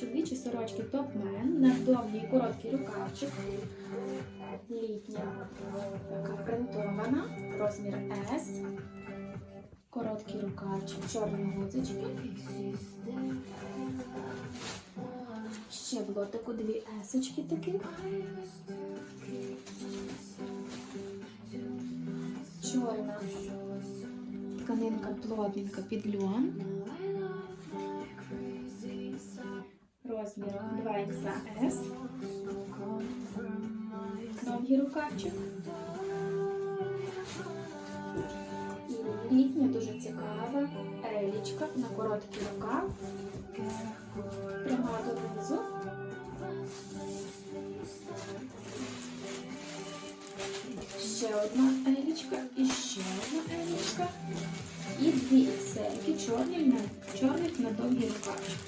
Чоловічі сорочки топ-мен на довгий і короткий рукавчик. Літня, така принтована, розмір S. Короткий рукавчик, чорні гудзички. Ще в лотику дві есочки таких. Чорна тканинка плотненька під льон. Розмір 2XS. Довгий рукавчик. І літня дуже цікава елічка на короткий рукав. Пряма донизу. Ще одна елічка і ще одна елічка. І дві сельки чорних на довгий рукавчик.